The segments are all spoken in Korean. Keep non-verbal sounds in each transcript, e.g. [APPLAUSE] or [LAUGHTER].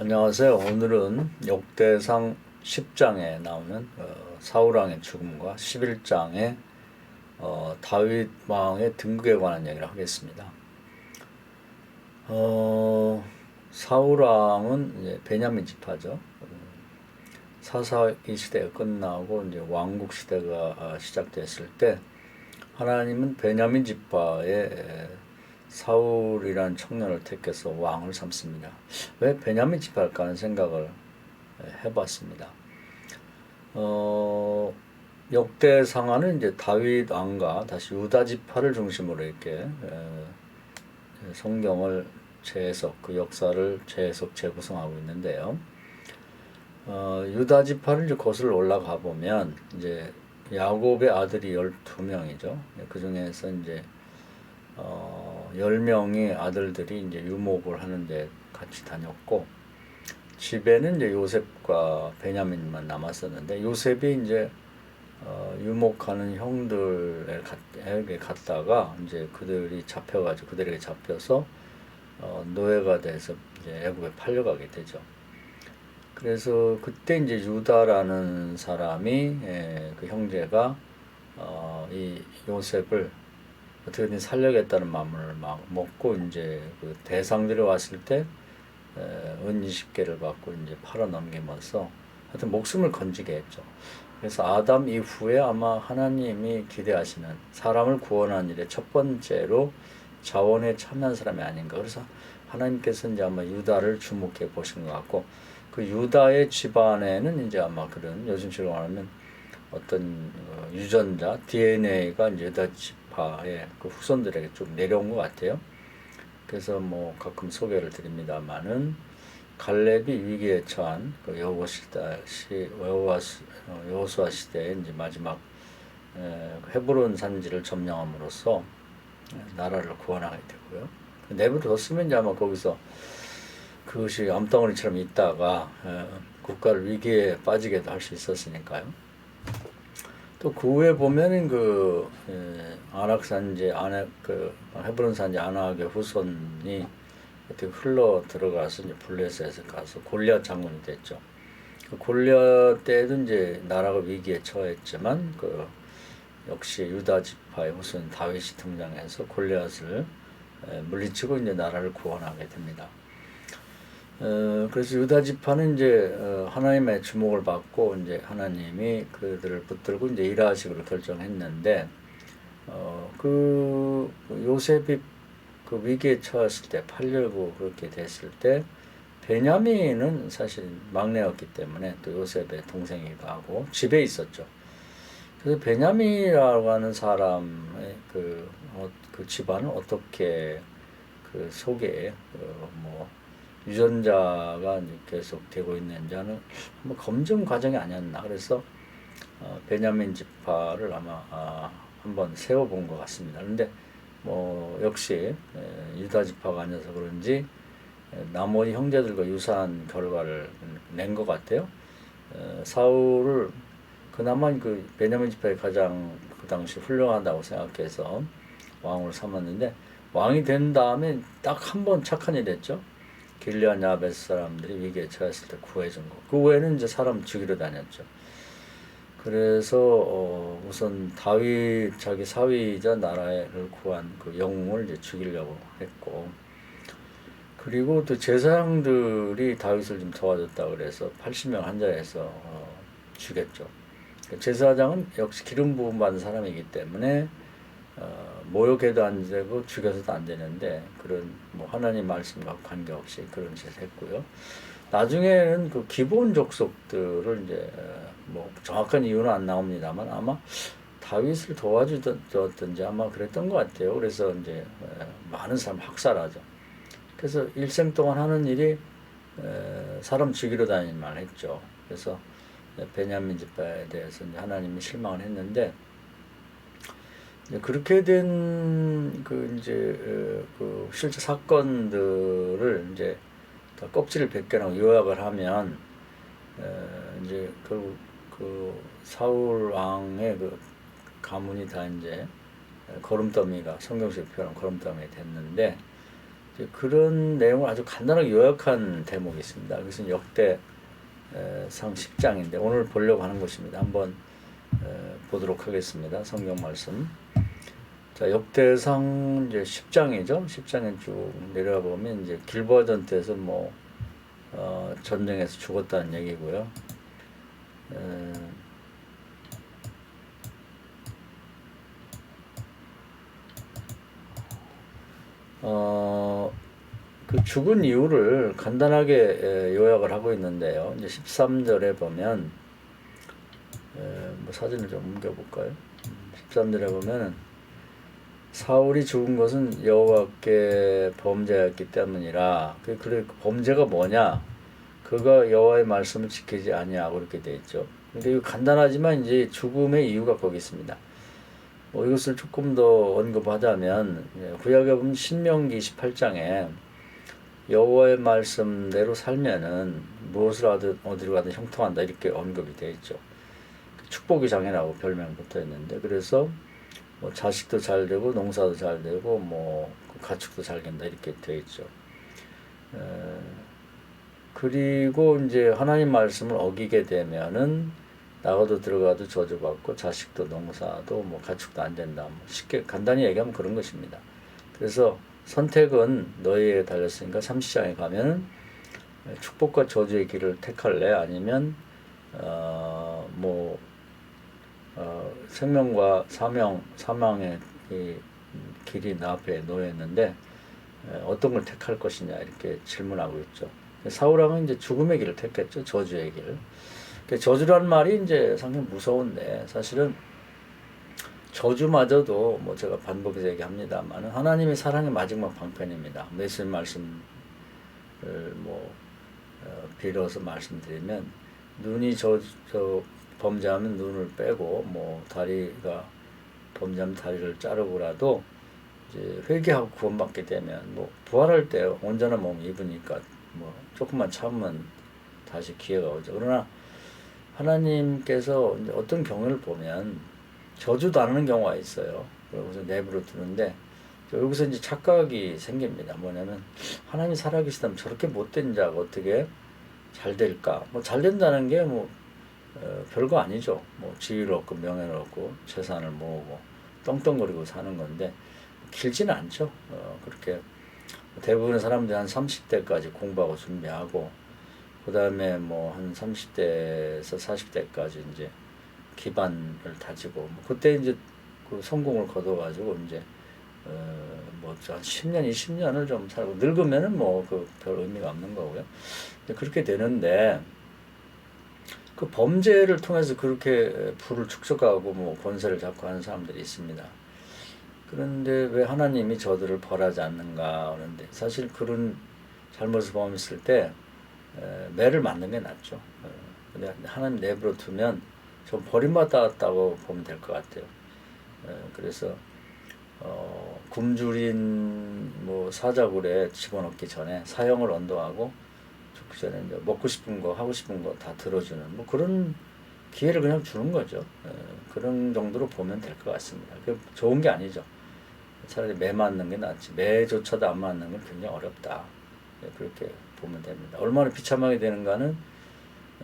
안녕하세요. 오늘은 역대상 10장에 나오는 어, 사울왕의 죽음과 11장의 어, 다윗 왕의 등극에 관한 이야기를 하겠습니다. 어, 사울왕은 베냐민 지파죠. 어, 사사기 시대가 끝나고 이제 왕국 시대가 아, 시작됐을 때 하나님은 베냐민 지파의 사울이란 청년을 택해서 왕을 삼습니다. 왜 베냐민 지파일까 하는 생각을 해봤습니다. 어, 역대 상하는 이제 다윗 왕과 다시 유다 지파를 중심으로 이렇게 에, 성경을 재해석, 그 역사를 재해석, 재구성하고 있는데요. 어, 유다 지파를 이제 거슬러 올라가 보면 이제 야곱의 아들이 12명이죠. 그 중에서 이제 어, 10명의 아들들이 이제 유목을 하는데 같이 다녔고, 집에는 이제 요셉과 베냐민만 남았었는데, 요셉이 이제 어, 유목하는 형들에게 갔다가 이제 그들이 잡혀가지고 그들에게 잡혀서 어, 노예가 돼서 이제 애굽에 팔려가게 되죠. 그래서 그때 이제 유다라는 사람이 에, 그 형제가 어, 이 요셉을 어떻게든 살려겠다는 마음을 막 먹고 이제 그 대상들이 왔을 때은 20개를 받고 이제 팔아 넘기면서 하여튼 목숨을 건지게 했죠. 그래서 아담 이후에 아마 하나님이 기대하시는 사람을 구원하는 일에 첫 번째로 자원에 참여한 사람이 아닌가. 그래서 하나님께서 이제 아마 유다를 주목해 보신 것 같고 그 유다의 집안에는 이제 아마 그런 요즘식으로 말하면 어떤 어, 유전자 DNA가 유다 지파의 그 후손들에게 좀 내려온 것 같아요. 그래서 뭐 가끔 소개를 드립니다만은 갈렙이 위기에 처한 그 여호와 시대 시 여호와 어, 여호수아 시대의 이제 마지막 에, 헤브론 산지를 점령함으로써 나라를 구원하게 되고요. 내버려뒀으면 이제 아마 거기서 그것이 암덩어리처럼 있다가 에, 국가를 위기에 빠지게도 할 수 있었으니까요. 또 그 후에 보면은 그 에, 아낙 산지 아낙 그 헤브론 산지 아낙의 후손이 어떻게 흘러 들어가서 이제 블레셋에 가서 골리앗 장군이 됐죠. 그 골리앗 때도 이제 나라가 위기에 처했지만 그 역시 유다 지파의 후손 다윗이 등장해서 골리앗을 에, 물리치고 이제 나라를 구원하게 됩니다. 어, 그래서 유다 지파는 이제 어, 하나님의 주목을 받고 이제 하나님이 그들을 붙들고 이제 일하시기로 결정했는데 어, 그 요셉이 그 위기에 처했을 때 팔려고 그렇게 됐을 때 베냐민은 사실 막내였기 때문에 또 요셉의 동생이기도 하고 집에 있었죠. 그래서 베냐민이라고 하는 사람의 그, 어, 그 집안은 어떻게 그 속에 그 뭐 유전자가 계속 되고 있는지는 한번 검증 과정이 아니었나. 그래서 어, 베냐민 지파를 아마 아, 한번 세워본 것 같습니다. 그런데 뭐 역시 에, 유다 지파가 아니어서 그런지 에, 나머지 형제들과 유사한 결과를 낸 것 같아요. 에, 사울을 그나마 그 베냐민 지파의 가장 그 당시 훌륭하다고 생각해서 왕으로 삼았는데 왕이 된 다음에 딱 한 번 착한 일이 했죠. 길리안 야베스 사람들이 위기에 처했을 때 구해준 거. 그 외에는 이제 사람 죽이러 다녔죠. 그래서 어 우선 다윗 자기 사위이자 나라를 구한 그 영웅을 이제 죽이려고 했고 그리고 또 제사장들이 다윗을 좀 도와줬다 그래서 80명 한 자리에서 어 죽였죠. 제사장은 역시 기름 부음 받은 사람이기 때문에 어, 모욕해도 안 되고 죽여서도 안 되는데 그런 뭐 하나님 말씀과 관계없이 그런 짓을 했고요. 나중에는 그 기본 족속들을 이제 뭐 정확한 이유는 안 나옵니다만 아마 다윗을 도와주던지 아마 그랬던 것 같아요. 그래서 이제 많은 사람 학살하죠. 그래서 일생 동안 하는 일이 사람 죽이러 다니는 말 했죠. 그래서 베냐민 집에 대해서 하나님이 실망을 했는데 그렇게 된 그 이제 그 실제 사건들을 이제 다 껍질을 벗겨나고 요약을 하면 이제 결국 그 사울 왕의 그 가문이 다 이제 거름더미가 성경식 표현 거름더미 됐는데 그런 내용을 아주 간단하게 요약한 대목이 있습니다. 그것은 역대 에, 상 10장인데 오늘 보려고 하는 것입니다. 한번 에, 보도록 하겠습니다. 성경 말씀. 자, 역대상 이제 10장이죠. 10장에 쭉 내려가 보면 이제 길보아 전투에서 뭐 어, 전쟁에서 죽었다는 얘기고요. 에, 어, 그 죽은 이유를 간단하게 에, 요약을 하고 있는데요. 이제 13절에 보면 에, 뭐 사진을 좀 옮겨볼까요? 13절에 보면 사울이 죽은 것은 여호와께 범죄했기 때문이라. 그 그래 그 범죄가 뭐냐? 그가 여호와의 말씀을 지키지 아니하고 그렇게 돼 있죠. 근데 이거 간단하지만 이제 죽음의 이유가 거기 있습니다. 뭐 이것을 조금 더 언급하자면 예, 구약에 보면 신명기 28장에 여호와의 말씀대로 살면은 무엇을 하든 어디로 가든 형통한다 이렇게 언급이 되어 있죠. 축복의 장이라고 별명 붙어 있는데 그래서 뭐 자식도 잘 되고 농사도 잘 되고 뭐 가축도 잘 된다 이렇게 되어 있죠. 에, 그리고 이제 하나님 말씀을 어기게 되면은 나가도 들어가도 저주받고 자식도 농사도 뭐 가축도 안 된다. 뭐 쉽게 간단히 얘기하면 그런 것입니다. 그래서 선택은 너희에 달렸으니까 30장에 가면 축복과 저주의 길을 택할래 아니면 어, 생명과 사명 사망의 이 길이 나 앞에 놓였는데 에, 어떤 걸 택할 것이냐 이렇게 질문하고 있죠. 사울왕은 이제 죽음의 길을 택했죠. 저주의 길을. 그 저주라는 말이 이제 상당히 무서운데 사실은 저주마저도 뭐 제가 반복해서 얘기합니다만 하나님의 사랑의 마지막 방편입니다. 메시지 말씀을 뭐 어, 빌어서 말씀드리면 눈이 저, 저 범죄하면 눈을 빼고 뭐 다리가 범죄하면 다리를 자르고라도 이제 회개하고 구원받게 되면 뭐 부활할 때 온전한 몸 입으니까 뭐 조금만 참으면 다시 기회가 오죠. 그러나 하나님께서 어떤 경우를 보면 저주도 안 하는 경우가 있어요. 그러고서 내부로 두는데 여기서 이제 착각이 생깁니다. 뭐냐면 하나님이 살아계시다면 저렇게 못된 자가 어떻게 잘 될까? 뭐 잘 된다는 게뭐 어, 별거 아니죠. 뭐 지위를 얻고 명예를 얻고 재산을 모으고 떵떵거리고 사는 건데 길지는 않죠. 어, 그렇게 대부분의 사람들이 한 30대까지 공부하고 준비하고 그 다음에 뭐 한 30대에서 40대까지 이제 기반을 다지고 뭐 그때 이제 그 성공을 거둬가지고 이제 어 뭐한 10년, 20년을 좀 살고 늙으면은 뭐 그 별 의미가 없는 거고요. 그렇게 되는데 그 범죄를 통해서 그렇게 부를 축적하고 뭐 권세를 잡고 하는 사람들이 있습니다. 그런데 왜 하나님이 저들을 벌하지 않는가 하는데 사실 그런 잘못을 범했을 때 에, 매를 맞는 게 낫죠. 어, 근데 하나님 내버려 두면 좀 버림받았다고 보면 될 것 같아요. 에, 그래서 어, 굶주린 뭐 사자굴에 집어넣기 전에 사형을 언도하고 죽기 전에 이제 먹고 싶은 거 하고 싶은 거 다 들어주는 뭐 그런 기회를 그냥 주는 거죠. 에, 그런 정도로 보면 될 것 같습니다. 그 좋은 게 아니죠. 차라리 매 맞는 게 낫지. 매조차도 안 맞는 건 굉장히 어렵다. 예, 그렇게 보면 됩니다. 얼마나 비참하게 되는가는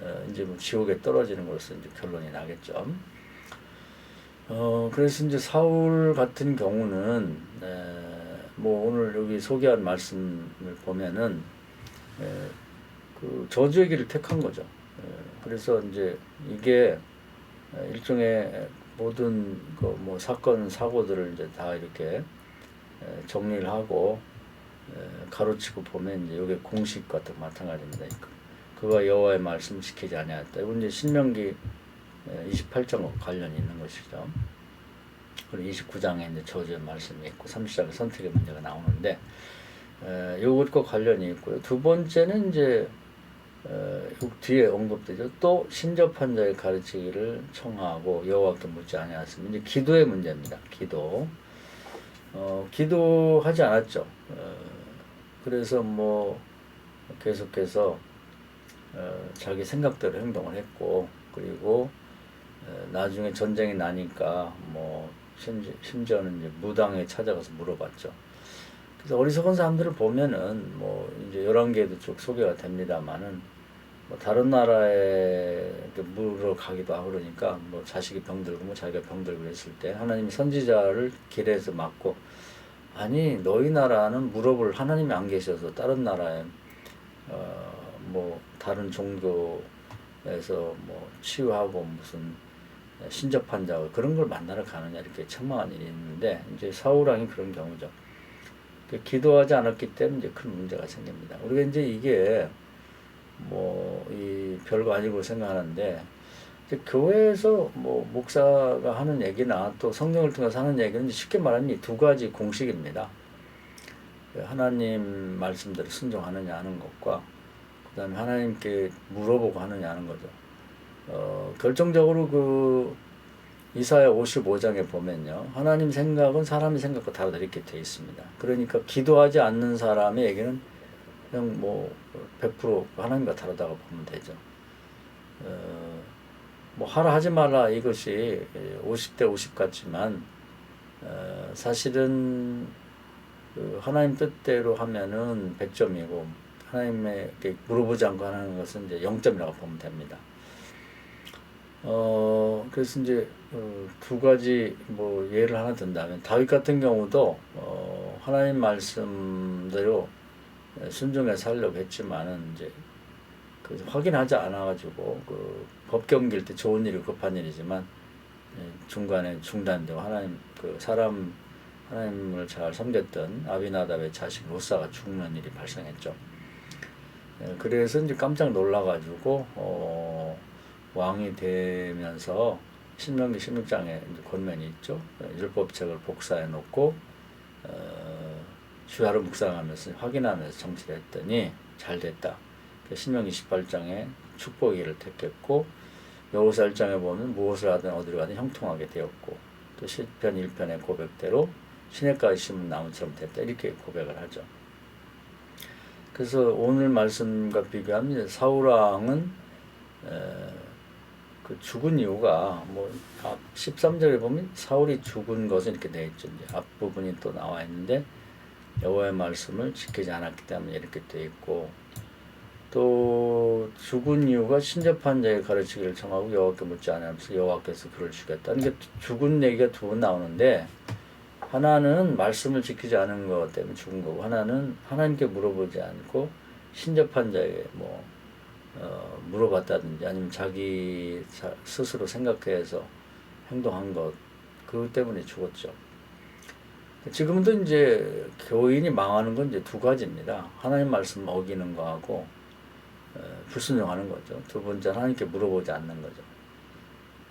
어, 이제 뭐 지옥에 떨어지는 것으로 이제 결론이 나겠죠. 어, 그래서 이제 사울 같은 경우는 에, 뭐 오늘 여기 소개한 말씀을 보면은 에, 그 저주의 길을 택한 거죠. 에, 그래서 이제 이게 일종의 모든 그 뭐 사건 사고들을 이제 다 이렇게 정리를 하고 가로치고 보면 이제 이게 공식과 또 마찬가지입니다. 그가 여호와의 말씀 지키지 아니하였다. 이건 이제 신명기 28장 관련이 있는 것이죠. 그리고 29장에 이제 저주의 말씀이 있고 30장에 선택의 문제가 나오는데 이것과 관련이 있고요. 두 번째는 이제 어, 뒤에 언급되죠. 또 신접한 자의 가르치기를 청하고 여호와께 묻지 아니하였으면 이제 기도의 문제입니다. 기도. 어, 기도하지 않았죠. 어, 그래서 뭐 계속해서 어, 자기 생각대로 행동을 했고 그리고 어, 나중에 전쟁이 나니까 뭐 심지, 심지어는 이제 무당에 찾아가서 물어봤죠. 그래서 어리석은 사람들을 보면은 뭐 이제 열왕기에도 쭉 소개가 됩니다만은 뭐 다른 나라에 물으러 가기도 하고 그러니까 뭐 자식이 병들고 뭐 자기가 병들고 그랬을 때 하나님이 선지자를 길에서 막고 아니 너희 나라는 물어볼 하나님이 안 계셔서 다른 나라에 어 뭐 다른 종교에서 뭐 치유하고 무슨 신접한 자 그런 걸 만나러 가느냐 이렇게 천망한 일이 있는데 이제 사우랑이 그런 경우죠. 그 기도하지 않았기 때문에 이제 큰 문제가 생깁니다. 우리가 이제 이게 뭐 이 별거 아니고 생각하는데 교회에서 뭐 목사가 하는 얘기나 또 성령을 통해서 하는 얘기는 쉽게 말하면 이 두 가지 공식입니다. 그 하나님 말씀대로 순종하느냐 하는 것과 그다음에 하나님께 물어보고 하느냐 하는 거죠. 어, 결정적으로 그 이사야 55장에 보면요. 하나님 생각은 사람의 생각과 이렇게 돼 있습니다. 그러니까 기도하지 않는 사람의 얘기는 그냥 뭐 100% 하나님과 다르다고 보면 되죠. 어, 뭐 하라 하지 말라 이것이 50대 50 같지만 어, 사실은 그 하나님 뜻대로 하면은 100점이고 하나님에게 물어보지 않고 하는 것은 이제 0점이라고 보면 됩니다. 어, 그래서 이제 어, 두 가지 뭐 예를 하나 든다면 다윗 같은 경우도 어, 하나님 말씀대로 순종해 살려고 했지만은 이제 그 확인하지 않아 가지고 그 법경길 때 좋은 일이 급한 일이지만 예, 중간에 중단되고 하나님 그 사람 하나님을 잘 섬겼던 아비나답의 자식 로사가 죽는 일이 발생했죠. 예, 그래서 이제 깜짝 놀라가지고 어, 왕이 되면서 신명기 16장에 권면이 있죠. 율법책을 복사해 놓고 어, 주야로 묵상하면서 확인하면서 정치를 했더니 잘 됐다. 신명기 18장에 축복이를 택했고 여호사 1장에 보면 무엇을 하든 어디로 가든 형통하게 되었고 또 시편 1편의 고백대로 시냇가에 심은 나무처럼 됐다 이렇게 고백을 하죠. 그래서 오늘 말씀과 비교하면 사울 왕은 그 죽은 이유가 뭐앞 13절에 보면 사울이 죽은 것은 이렇게 되어 있죠. 앞부분이 또 나와 있는데 여호와의 말씀을 지키지 않았기 때문에 이렇게 되어 있고 또 죽은 이유가 신접한 자의 가르치기를 청하고 여호와께 묻지 않으면서 여호와께서 그를 죽였다. 그러니까 죽은 얘기가 두 번 나오는데 하나는 말씀을 지키지 않은 것 때문에 죽은 거고 하나는 하나님께 물어보지 않고 신접한 자에게 뭐 어, 물어봤다든지 아니면 자기 스스로 생각해서 행동한 것 그것 때문에 죽었죠. 지금도 이제 교인이 망하는 건 이제 두 가지입니다. 하나님 말씀 어기는 거하고 어, 불순종하는 거죠. 두 번째 하나님께 물어보지 않는 거죠.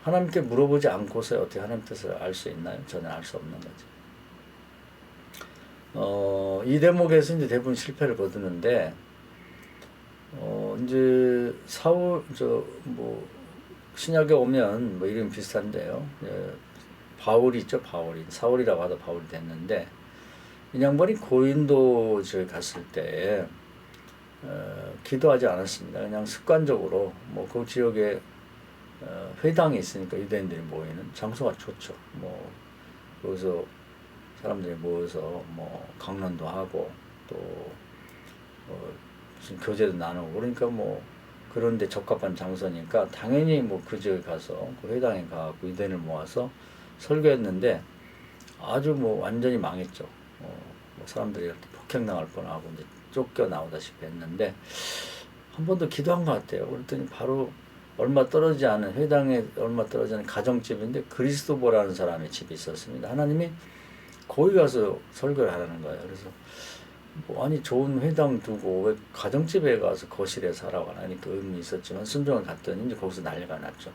하나님께 물어보지 않고서 어떻게 하나님 뜻을 알 수 있나요? 전혀 알 수 없는 거죠. 어, 이 대목에서 이제 대부분 실패를 거두는데, 어, 이제 사울, 저, 뭐, 신약에 오면 뭐 이름 비슷한데요. 예, 바울이 있죠, 바울이. 사울이라고 하다 바울이 됐는데, 이 양반이 고인도 저 갔을 때, 어, 기도하지 않았습니다. 그냥 습관적으로, 뭐, 그 지역에 어, 회당이 있으니까 유대인들이 모이는 장소가 좋죠. 뭐, 거기서 사람들이 모여서 뭐 강론도 하고 또 뭐 무슨 교제도 나누고 그러니까 뭐 그런데 적합한 장소니까 당연히 뭐 그 지역에 가서 그 회당에 가고 유대인을 모아서 설교했는데 아주 뭐 완전히 망했죠. 어, 뭐 사람들이 폭행 당할 뻔하고 이제 쫓겨 나오다시피 했는데 한 번도 기도한 것 같아요. 그랬더니 바로 얼마 떨어지지 않은 회당에 얼마 떨어지지 않은 가정집인데 그리스도보라는 사람의 집이 있었습니다. 하나님이 거기 가서 설교를 하라는 거예요. 그래서 뭐 아니 좋은 회당 두고 왜 가정집에 가서 거실에 살아고 하니 그 의문이 있었지만 순종을 갔더니 이제 거기서 난리가 났죠.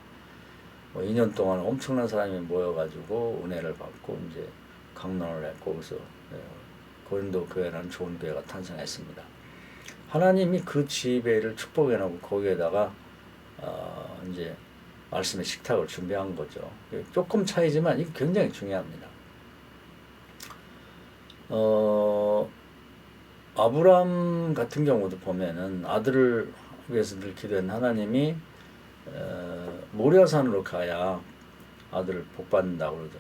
뭐 2년 동안 엄청난 사람이 모여가지고 은혜를 받고 이제 강론을 했고 그래서 예, 고린도 교회라는 좋은 교회가 탄생했습니다. 하나님이 그 지배를 축복해 놓고 거기에다가 어 이제 말씀의 식탁을 준비한 거죠. 조금 차이지만 이게 굉장히 중요합니다. 어, 아브람 같은 경우도 보면은 아들을 위해서 늘 기도한 하나님이 어, 모리아산으로 가야 아들을 복 받는다고 그러죠.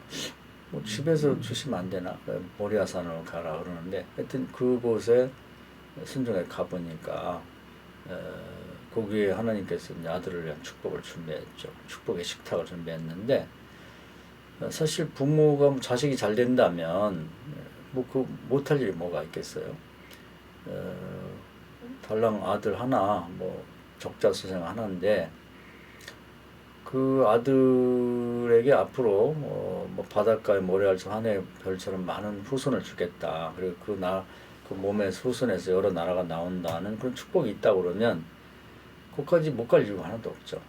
뭐 집에서 주시면 안 되나? 모리아산으로 가라 그러는데 하여튼 그곳에 순종에 가보니까 어, 거기에 하나님께서 아들을 위한 축복을 준비했죠. 축복의 식탁을 준비했는데 어, 사실 부모가 뭐 자식이 잘 된다면 뭐 그 못할 일이 뭐가 있겠어요. 어, 달랑 아들 하나 뭐 적자 수생 하나인데 그 아들에게 앞으로 어, 뭐 바닷가에 모래알처럼 하늘의 별처럼 많은 후손을 주겠다. 그리고 그 나 그 몸의 후손에서 여러 나라가 나온다는 그런 축복이 있다 그러면 거기까지 못 갈 이유가 하나도 없죠.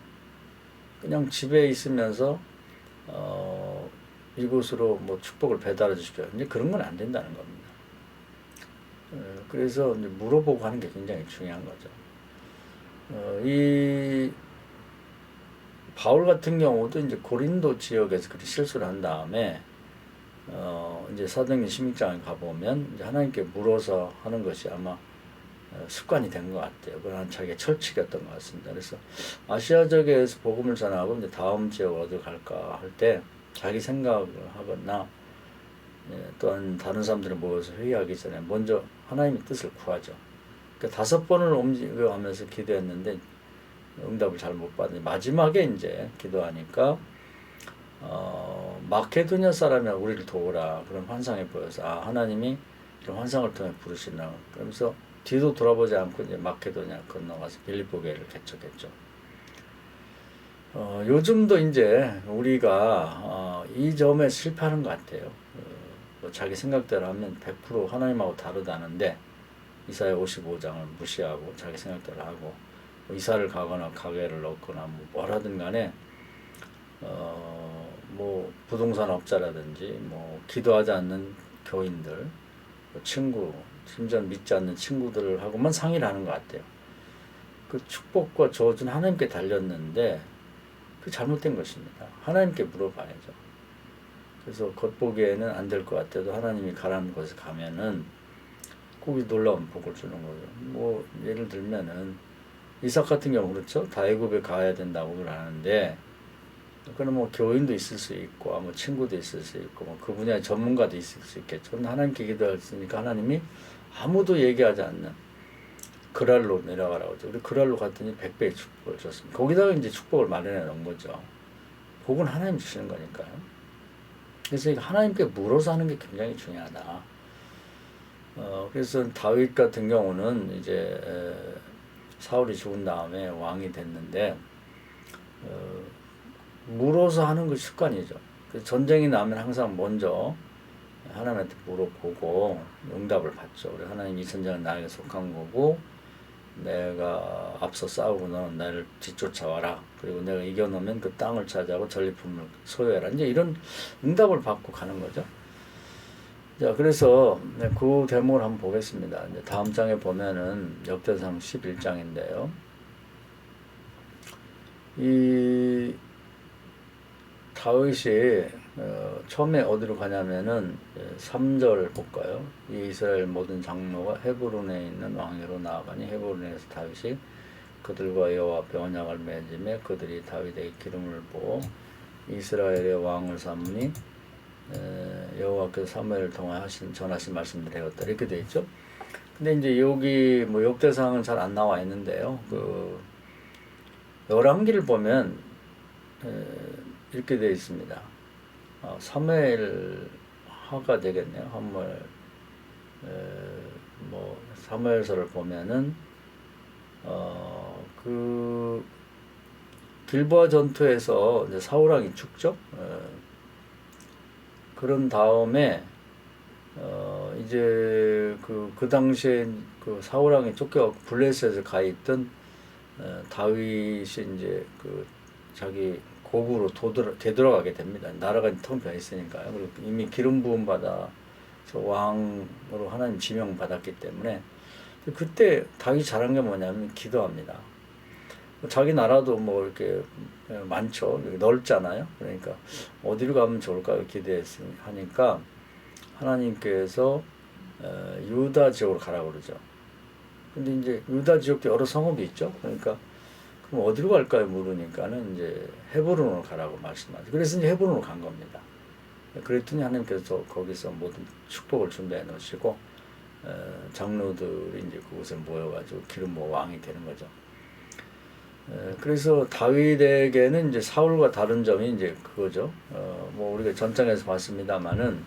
그냥 집에 있으면서 어, 이곳으로 뭐 축복을 배달해 주십시오. 이제 그런 건 안 된다는 겁니다. 어, 그래서 물어보고 하는 게 굉장히 중요한 거죠. 어, 이 바울 같은 경우도 이제 고린도 지역에서 그렇게 실수를 한 다음에 어 이제 사도행전 16장에 가보면 이제 하나님께 물어서 하는 것이 아마 어, 습관이 된 것 같아요. 그러나 자기가 철칙이었던 것 같습니다. 그래서 아시아적에서 복음을 전하고 이제 다음 지역 어디 갈까 할 때 자기 생각을 하거나 예, 또한 다른 사람들이 모여서 회의하기 전에 먼저 하나님의 뜻을 구하죠. 그러니까 다섯 번을 움직여가면서 기도했는데 응답을 잘 못 받니 마지막에 이제 기도하니까 어, 마케도냐 사람이 우리를 도우라 그런 환상에 보여서 아 하나님이 이런 환상을 통해 부르시나 그러면서 뒤도 돌아보지 않고 이제 마케도냐 건너가서 빌립보 교회를 개척했죠. 어, 요즘도 이제 우리가 어, 이 점에 실패하는 것 같아요. 어, 뭐 자기 생각대로 하면 100% 하나님하고 다르다는데 이사야 55장을 무시하고 자기 생각대로 하고 뭐 이사를 가거나 가게를 넣거나 뭐 뭐라든 간에 어, 뭐 부동산 업자라든지 뭐 기도하지 않는 교인들 뭐 친구 심지어 믿지 않는 친구들을 하고만 상의를 하는 것 같아요. 그 축복과 저주는 하나님께 달렸는데 그 잘못된 것입니다. 하나님께 물어봐야죠. 그래서 겉보기에는 안 될 것 같아도 하나님이 가라는 곳에 가면은 거기 놀라운 복을 주는 거죠. 뭐 예를 들면은 이삭 같은 경우 그렇죠. 다 애굽에 가야 된다고 그러는데 그는 뭐 교인도 있을 수 있고 뭐 친구도 있을 수 있고 뭐 그 분야의 전문가도 있을 수 있겠죠. 하나님께 기도했으니까 하나님이 아무도 얘기하지 않는 그랄로 내려가라고 하죠. 우리 그랄로 갔더니 백배의 축복을 줬습니다. 거기다가 이제 축복을 마련해 놓은 거죠. 복은 하나님 주시는 거니까요. 그래서 하나님께 물어서 하는 게 굉장히 중요하다. 어, 그래서 다윗 같은 경우는 이제 에, 사울이 죽은 다음에 왕이 됐는데 어, 물어서 하는 것이 습관이죠. 그래서 전쟁이 나면 항상 먼저 하나님한테 물어보고 응답을 받죠. 우리 하나님 이 전쟁은 나에게 속한 거고 내가 앞서 싸우고 너는 나를 뒤쫓아와라. 그리고 내가 이겨놓으면 그 땅을 차지하고 전리품을 소유해라. 이제 이런 응답을 받고 가는 거죠. 자, 그래서 네, 그 대목을 한번 보겠습니다. 이제 다음 장에 보면은 역대상 11장인데요. 이 다윗이 어, 처음에 어디로 가냐면은 3절 볼까요? 이 이스라엘 모든 장로가 헤브론에 있는 왕위로 나아가니 헤브론에서 다윗이 그들과 여호와 언약을 맺음에 그들이 다윗에게 기름을 부어 이스라엘의 왕을 삼으니 에, 여호와께서 사무엘을 통해 하신 전하신 말씀을 되었다 이렇게 돼 있죠. 근데 이제 여기 뭐 역대상은 잘 안 나와 있는데요. 그 열왕기를 보면 에, 이렇게 되어 있습니다. 어, 사무엘 하가 되겠네요. 한물 뭐 사무엘서를 보면은 어 그 길보아 전투에서 이제 사울왕이 죽죠. 에, 그런 다음에 어 이제 그그 당시에 그 사울왕이 쫓겨 블레셋에 가 있던 어, 다윗이 이제 그 자기 고국으로 도돌아, 되돌아가게 됩니다. 나라가 텅 비어 있으니까요. 그리고 이미 기름 부음 받아 왕으로 하나님 지명 받았기 때문에 그때 다윗 잘한 게 뭐냐면 기도합니다. 자기 나라도 뭐 이렇게 많죠. 넓잖아요. 그러니까 어디로 가면 좋을까 기대하니까 하나님께서 어, 유다 지역으로 가라고 그러죠. 근데 이제 유다 지역도 여러 성읍이 있죠. 그러니까 그럼 어디로 갈까요? 물으니까는 이제 헤브론으로 가라고 말씀하죠. 그래서 이제 헤브론으로 간 겁니다. 그랬더니 하나님께서 거기서 모든 축복을 준비해 놓으시고 어, 장로들이 이제 그곳에 모여가지고 기름 부어 왕이 되는 거죠. 에, 그래서 다윗에게는 이제 사울과 다른 점이 이제 그거죠. 어, 뭐 우리가 전장에서 봤습니다만은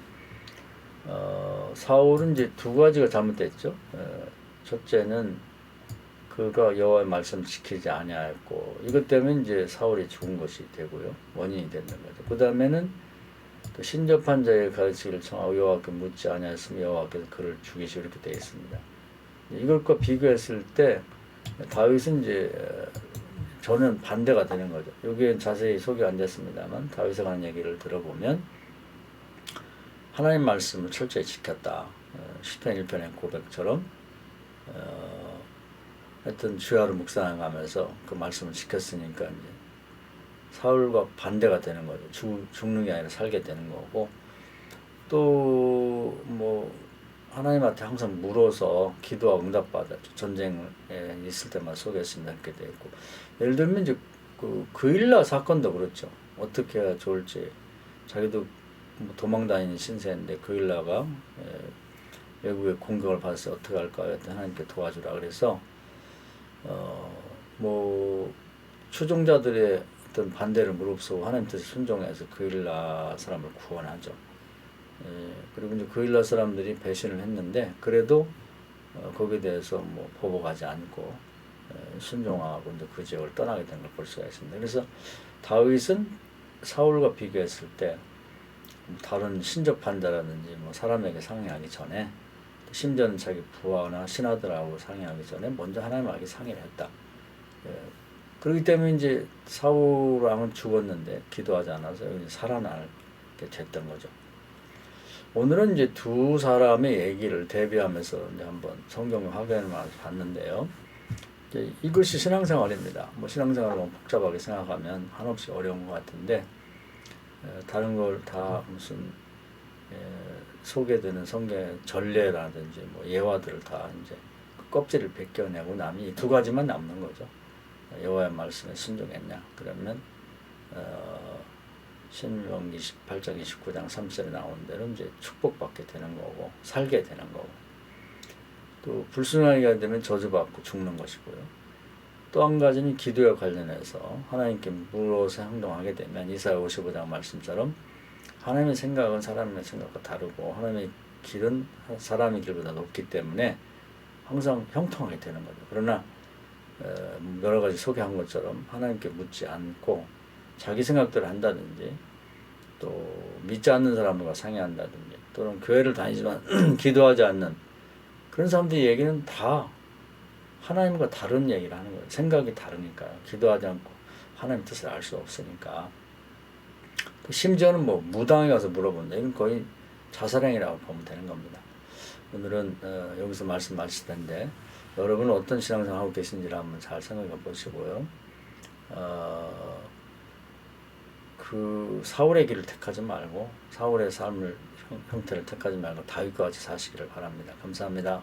어, 사울은 이제 두 가지가 잘못됐죠. 어, 첫째는 그가 여호와의 말씀 지키지 아니하였고 이것 때문에 이제 사울이 죽은 것이 되고요 원인이 되는 거죠. 그 다음에는 또 신접한 자의 가르치기를 청하고 여호와께 묻지 아니하였으면 여호와께서 그를 죽이시고 이렇게 되어 있습니다. 이것과 비교했을 때 다윗은 이제 어, 저는 반대가 되는 거죠. 여기에 자세히 소개 안 됐습니다만 다윗에 관한 얘기를 들어보면 하나님 말씀을 철저히 지켰다. 어, 시편 1편의 고백처럼 어, 하여튼 주야를 묵상하면서 그 말씀을 지켰으니까 이제 사울과 반대가 되는 거죠. 죽, 죽는 게 아니라 살게 되는 거고 또 뭐 하나님한테 항상 물어서 기도하고 응답받았죠. 전쟁에 있을 때만 속였습니다. 이렇게 돼 있고 예를 들면 이제 그 그일라 사건도 그렇죠. 어떻게 해야 좋을지 자기도 뭐 도망 다니는 신세인데 그일라가 예, 외국의 공격을 때 어떻게 할까 했더니 하나님께 도와주라 그래서 어 뭐 추종자들의 어떤 반대를 무릅쓰고 하나님 뜻에 순종해서 그일라 사람을 구원하죠. 예, 그리고 이제 그일라 사람들이 배신을 했는데 그래도 어, 거기에 대해서 뭐 보복하지 않고 에, 순종하고 이제 그 지역을 떠나게 된 걸 볼 수가 있습니다. 그래서 다윗은 사울과 비교했을 때 다른 신적 판자라든지 뭐 사람에게 상의하기 전에 심지어는 자기 부하나 신하들하고 상의하기 전에 먼저 하나님에게 상의를 했다. 예, 그렇기 때문에 이제 사울 왕은 죽었는데 기도하지 않아서 살아나게 됐던 거죠. 오늘은 이제 두 사람의 얘기를 대비하면서 이제 한번 성경 확인을 봤는데요. 이것이 신앙생활입니다. 뭐 신앙생활을 너무 복잡하게 생각하면 한없이 어려운 것 같은데 에, 다른 걸 다 무슨 에, 소개되는 성경 전례라든지 뭐 예화들을 다 이제 그 껍질을 벗겨내고 나면 이두 가지만 남는 거죠. 여호와의 말씀에 순종했냐? 그러면 어, 신명 28장 29장 3절에 나온 대로 이제 축복받게 되는 거고 살게 되는 거고 또 불순하게 되면 저주받고 죽는 것이고요. 또 한 가지는 기도에 관련해서 하나님께 물어서 행동하게 되면 이사야 55장 말씀처럼 하나님의 생각은 사람의 생각과 다르고 하나님의 길은 사람의 길보다 높기 때문에 항상 형통하게 되는 거죠. 그러나 어, 여러 가지 소개한 것처럼 하나님께 묻지 않고 자기 생각대로 한다든지 또 믿지 않는 사람들과 상의한다든지 또는 교회를 다니지만 [CLEARS THROAT] 기도하지 않는 그런 사람들의 얘기는 다 하나님과 다른 얘기를 하는 거예요. 생각이 다르니까 기도하지 않고 하나님 뜻을 알 수 없으니까 또 심지어는 뭐 무당에 가서 물어본다. 이건 거의 자살행위라고 보면 되는 겁니다. 오늘은 어, 여기서 말씀 마칠 텐데 여러분은 어떤 신앙생활 하고 계신지를 한번 잘 생각해 보시고요. 어, 그 사울의 길을 택하지 말고 사울의 삶을 형, 형태를 택하지 말고 다윗과 같이 사시기를 바랍니다. 감사합니다.